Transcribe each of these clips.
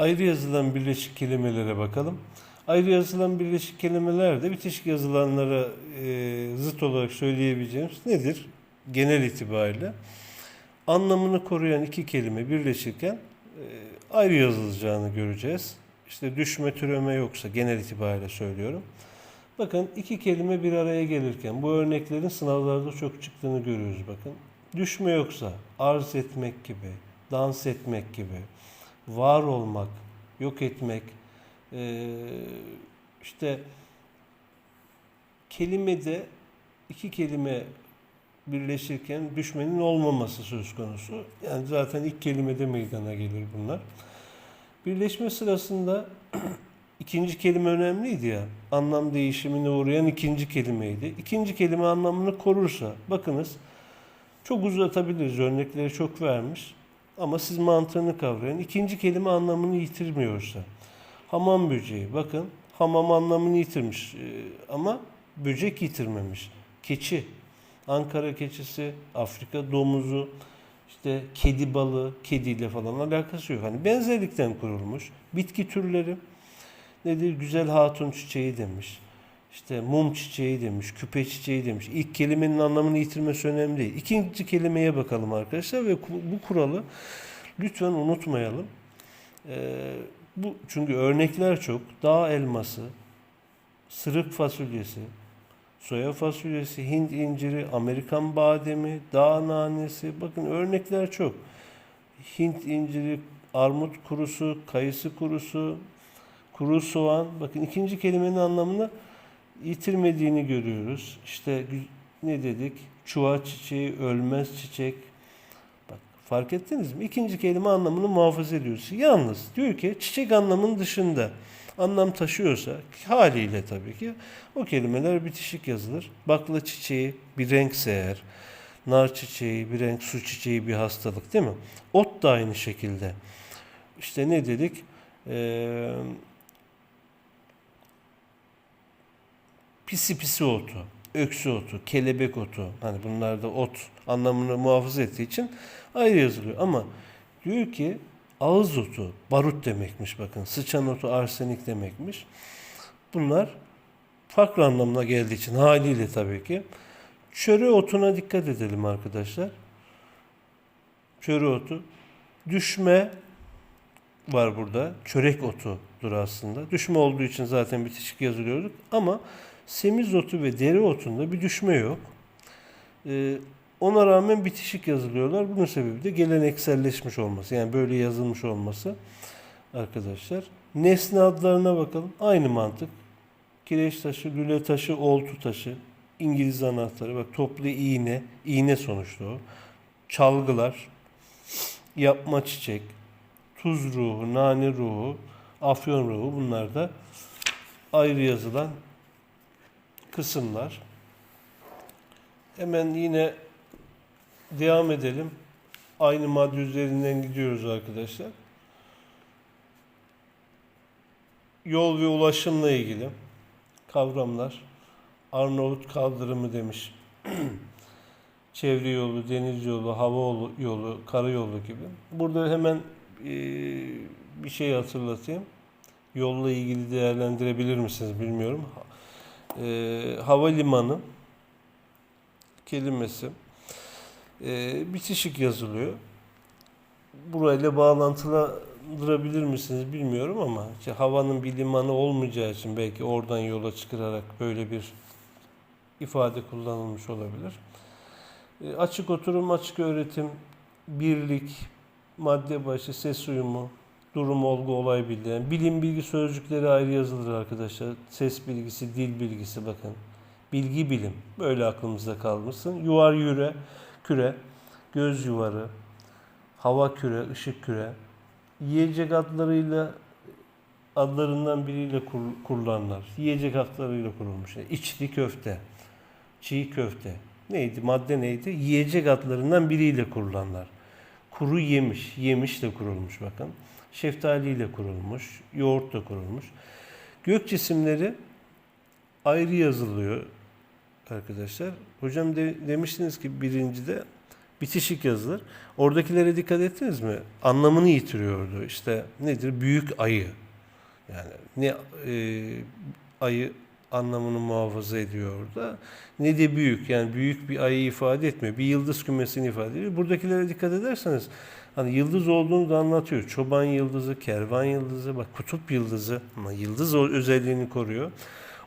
Ayrı yazılan birleşik kelimelere bakalım. Ayrı yazılan birleşik kelimeler de bitişik yazılanlara e, zıt olarak söyleyebileceğimiz nedir? Genel itibariyle anlamını koruyan iki kelime birleşirken e, ayrı yazılacağını göreceğiz. İşte düşme, türeme yoksa genel itibariyle söylüyorum. Bakın iki kelime bir araya gelirken bu örneklerin sınavlarda çok çıktığını görüyoruz bakın. Düşme yoksa arz etmek gibi, dans etmek gibi, var olmak, yok etmek, eee, işte kelimede iki kelime birleşirken düşmenin olmaması söz konusu. Yani zaten ilk kelimede meydana gelir bunlar. Birleşme sırasında ikinci kelime önemliydi ya. Anlam değişimine uğrayan ikinci kelimeydi. İkinci kelime anlamını korursa, bakınız çok uzatabiliriz. Örnekleri çok vermiş. Ama siz mantığını kavrayın. İkinci kelime anlamını yitirmiyorsa. Hamam böceği. Bakın hamam anlamını yitirmiş. Ee, ama böcek yitirmemiş. Keçi. Ankara keçisi, Afrika domuzu, işte kedi balığı, kediyle falan alakası yok. Hani benzerlikten kurulmuş. Bitki türleri nedir? Güzel hatun çiçeği demiş. İşte mum çiçeği demiş, küpe çiçeği demiş. İlk kelimenin anlamını yitirmesi önemli değil. İkinci kelimeye bakalım arkadaşlar ve bu kuralı lütfen unutmayalım. Ee, bu çünkü örnekler çok. Dağ elması, sırık fasulyesi, soya fasulyesi, Hint inciri, Amerikan bademi, dağ nanesi. Bakın örnekler çok. Hint inciri, armut kurusu, kayısı kurusu, kuru soğan. Bakın ikinci kelimenin anlamını yitirmediğini görüyoruz. İşte ne dedik? Çuha çiçeği, ölmez çiçek. Bak fark ettiniz mi? İkinci kelime anlamını muhafaza ediyoruz. Yalnız diyor ki çiçek anlamının dışında anlam taşıyorsa haliyle tabii ki o kelimeler bitişik yazılır. Bakla çiçeği bir renkse eğer, nar çiçeği bir renk, su çiçeği bir hastalık değil mi? Ot da aynı şekilde. İşte ne dedik? Ee, pisi pisi otu, öksü otu, kelebek otu. Hani bunlar da ot anlamını muhafaza ettiği için ayrı yazılıyor. Ama diyor ki ağız otu, barut demekmiş bakın. Sıçan otu, arsenik demekmiş. Bunlar farklı anlamına geldiği için haliyle tabii ki. Çöre otuna dikkat edelim arkadaşlar. Çöre otu. Düşme var burada. Çörek otudur aslında. Düşme olduğu için zaten bitişik yazılıyorduk. Ama semizotu ve deri otunda bir düşme yok. Ee, ona rağmen bitişik yazılıyorlar. Bunun sebebi de gelenekselleşmiş olması. Yani böyle yazılmış olması arkadaşlar. Nesne adlarına bakalım. Aynı mantık. Kireç taşı, lüle taşı, oltu taşı, İngiliz anahtarı. Bak toplu iğne, iğne sonuçta o. Çalgılar, yapma çiçek, tuz ruhu, nane ruhu, afyon ruhu bunlar da ayrı yazılan kısımlar. Hemen yine devam edelim. Aynı madde üzerinden gidiyoruz arkadaşlar. Yol ve ulaşımla ilgili kavramlar. Arnavut kaldırımı demiş. Çevre yolu, deniz yolu, hava yolu, yolu, karayolu gibi. Burada hemen eee, bir şey hatırlatayım. Yolla ilgili değerlendirebilir misiniz bilmiyorum. Eee havalimanı kelimesi eee, bitişik yazılıyor. Burayla bağlantılandırabilir misiniz bilmiyorum ama işte havanın bir limanı olmayacağı için belki oradan yola çıkararak böyle bir ifade kullanılmış olabilir. E, açık oturum, açık öğretim, birlik, madde başı, ses uyumu, durum, olgu, olay bildiren, bilim bilgi sözcükleri ayrı yazılır arkadaşlar. Ses bilgisi, dil bilgisi bakın. Bilgi bilim. Böyle aklımızda kalmışsın. Yuvar yüre, küre, göz yuvarı, hava küre, ışık küre. Yiyecek adlarıyla adlarından biriyle kur, kurulanlar. Yiyecek adlarıyla kurulmuş. Yani içli köfte, çiğ köfte. Neydi? Madde neydi? Yiyecek adlarından biriyle kurulanlar. Kuru yemiş, yemişle kurulmuş bakın. Şeftaliyle kurulmuş, yoğurtla kurulmuş. Gök cisimleri ayrı yazılıyor arkadaşlar. Hocam de, demiştiniz ki birincide Bitişik yazılır. Oradakilere dikkat ettiniz mi? Anlamını yitiriyordu. İşte nedir? Büyük ayı. Yani ne e, ayı anlamını muhafaza ediyor orada. Ne de büyük. Yani büyük bir ayı ifade etmiyor. Bir yıldız kümesini ifade ediyor. Buradakilere dikkat ederseniz hani yıldız olduğunu da anlatıyor. Çoban yıldızı, kervan yıldızı, bak kutup yıldızı ama yıldız özelliğini koruyor.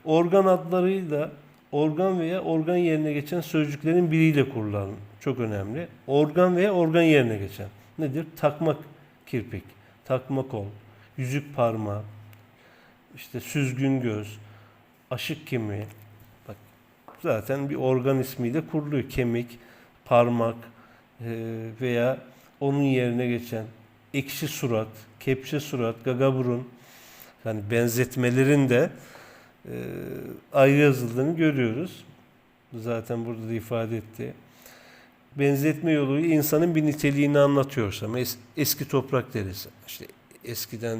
Organ adlarıyla organ veya organ yerine geçen sözcüklerin biriyle kurulan çok önemli. Organ veya organ yerine geçen. Nedir? Takmak kirpik, takma kol, yüzük parmağı, işte süzgün göz, aşık kemiği. Bak zaten bir organ ismiyle kuruluyor. Kemik, parmak e, veya onun yerine geçen ekşi surat, kepçe surat, gaga burun yani benzetmelerin de e, ayrı yazıldığını görüyoruz. Zaten burada da ifade etti. Benzetme yoluyla insanın bir niteliğini anlatıyorsa, es- eski toprak deriz. İşte eskiden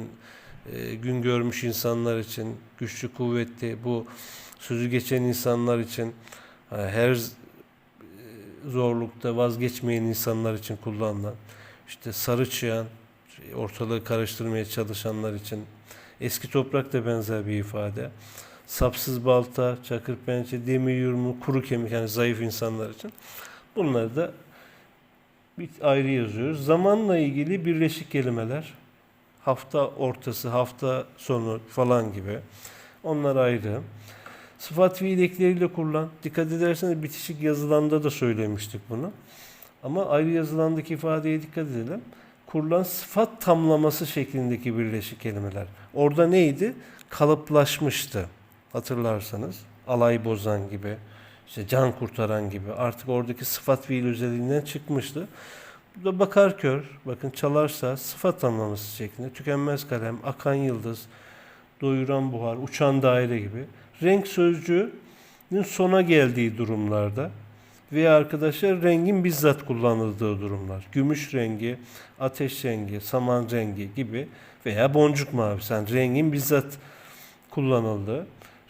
e, gün görmüş insanlar için, güçlü kuvvetli, bu sözü geçen insanlar için, ha, her e, zorlukta vazgeçmeyen insanlar için kullanılan, işte sarı çıyan, şey, ortalığı karıştırmaya çalışanlar için, eski toprak da benzer bir ifade. Sapsız balta, çakır pençe, demir yurmu, kuru kemik yani zayıf insanlar için. Bunları da bir ayrı yazıyoruz. Zamanla ilgili birleşik kelimeler, hafta ortası, hafta sonu falan gibi. Onlar ayrı. Sıfat fiil ekleriyle kurulan, dikkat ederseniz bitişik yazılanda da söylemiştik bunu. Ama ayrı yazılandaki ifadeye dikkat edelim. Kurulan sıfat tamlaması şeklindeki birleşik kelimeler. Orada neydi? Kalıplaşmıştı. Hatırlarsanız. Alay bozan gibi, işte can kurtaran gibi. Artık oradaki sıfat fiil özelliğinden çıkmıştı. Burada bakar kör, bakın çalarsa sıfat tamlaması şeklinde. Tükenmez kalem, akan yıldız, doyuran buhar, uçan daire gibi. Renk sözcüğünün sona geldiği durumlarda veya arkadaşlar rengin bizzat kullanıldığı durumlar. Gümüş rengi, ateş rengi, saman rengi gibi veya boncuk mavisi. Yani rengin bizzat kullanıldığı.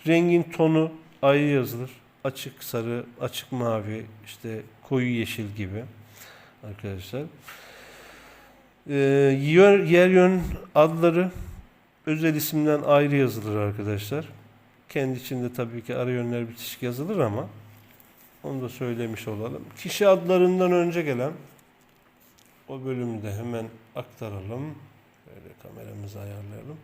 Rengin tonu ayrı yazılır. Açık sarı, açık mavi, işte koyu yeşil gibi arkadaşlar. Ee, yer, yer yön adları özel isimden ayrı yazılır arkadaşlar. Kendi içinde tabii ki ara yönler bitişik yazılır ama onu da söylemiş olalım. Kişi adlarından önce gelen o bölümü de hemen aktaralım. Böyle kameramızı ayarlayalım.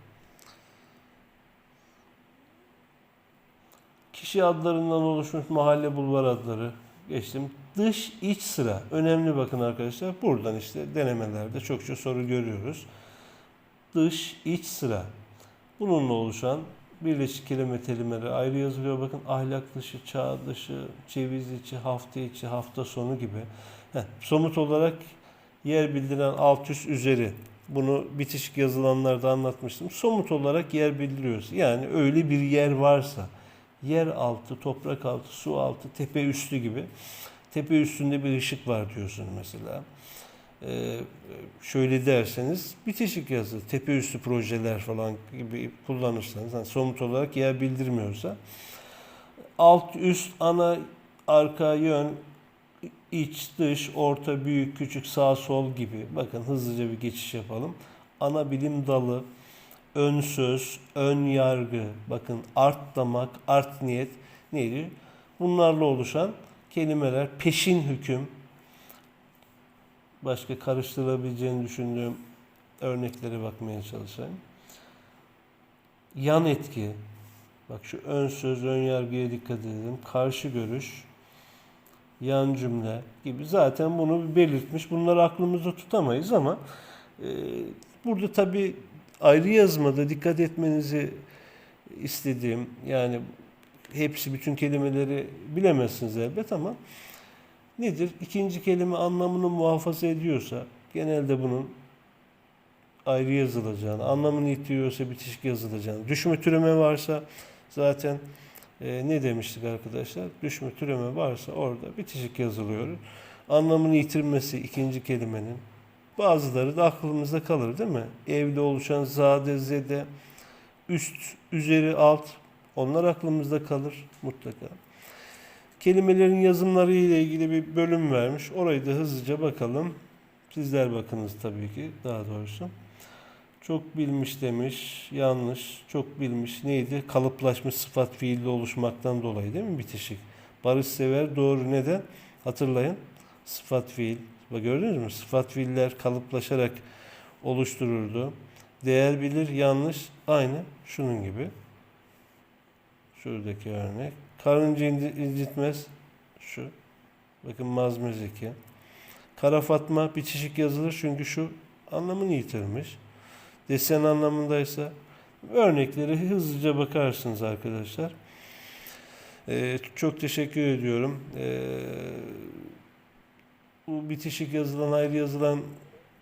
Kişi adlarından oluşmuş mahalle bulvar adları geçtim. Dış iç sıra önemli bakın arkadaşlar. Buradan işte denemelerde çokça soru görüyoruz. Dış iç sıra. Bununla oluşan birleşik kelime kelimeleri ayrı yazılıyor. Bakın ahlak dışı, çağ dışı, ceviz içi, hafta içi, hafta sonu gibi. Heh, somut olarak yer bildiren alt üst üzeri. Bunu bitişik yazılanlarda anlatmıştım. Somut olarak yer bildiriyoruz. Yani öyle bir yer varsa yer altı, toprak altı, su altı, tepe üstü gibi. Tepe üstünde bir ışık var diyorsun mesela. Ee, şöyle derseniz bitişik yazı, tepe üstü projeler falan gibi kullanırsanız, yani somut olarak yer bildirmiyorsa alt, üst, ana, arka, yön, iç, dış, orta, büyük, küçük, sağ, sol gibi. Bakın hızlıca bir geçiş yapalım. Ana bilim dalı, ön söz, ön yargı, bakın art damak, art niyet neydi? Bunlarla oluşan kelimeler, peşin hüküm, başka karıştırılabileceğini düşündüğüm örneklere bakmaya çalışayım. Yan etki, bak şu ön söz, ön yargıya dikkat edelim. Karşı görüş, yan cümle gibi zaten bunu belirtmiş. Bunları aklımızda tutamayız ama e, burada tabii ayrı yazmada dikkat etmenizi istediğim yani hepsi bütün kelimeleri bilemezsiniz elbet ama nedir? İkinci kelime anlamını muhafaza ediyorsa genelde bunun ayrı yazılacağını, anlamını yitiriyorsa bitişik yazılacağını, düşme türeme varsa zaten e, ne demiştik arkadaşlar? Düşme türeme varsa orada bitişik yazılıyor. Anlamını yitirmesi ikinci kelimenin bazıları da aklımızda kalır değil mi? Evde oluşan zade, zede, üst, üzeri, alt onlar aklımızda kalır mutlaka. Kelimelerin yazımları ile ilgili bir bölüm vermiş. Orayı da hızlıca bakalım. Sizler bakınız tabii ki daha doğrusu. Çok bilmiş demiş. Yanlış. Çok bilmiş. Neydi? Kalıplaşmış sıfat fiilli oluşmaktan dolayı değil mi bitişik? Barışsever doğru neden? Hatırlayın. Sıfat fiil. Bak gördünüz mü? Sıfat fiiller kalıplaşarak oluştururdu. Değer bilir yanlış. Aynı şunun gibi. Şuradaki örnek. Karınca inci- incitmez. Şu. Bakın mazmez eki. Kara Fatma bitişik yazılır çünkü şu anlamını yitirmiş. Desen anlamındaysa örnekleri hızlıca bakarsınız arkadaşlar. Ee, çok teşekkür ediyorum. Ee, bu bitişik yazılan, ayrı yazılan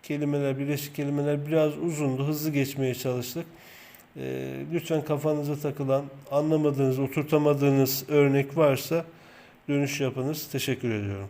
kelimeler, birleşik kelimeler biraz uzundu. Hızlı geçmeye çalıştık. Ee, lütfen kafanıza takılan, anlamadığınız, oturtamadığınız örnek varsa dönüş yapınız. Teşekkür ediyorum.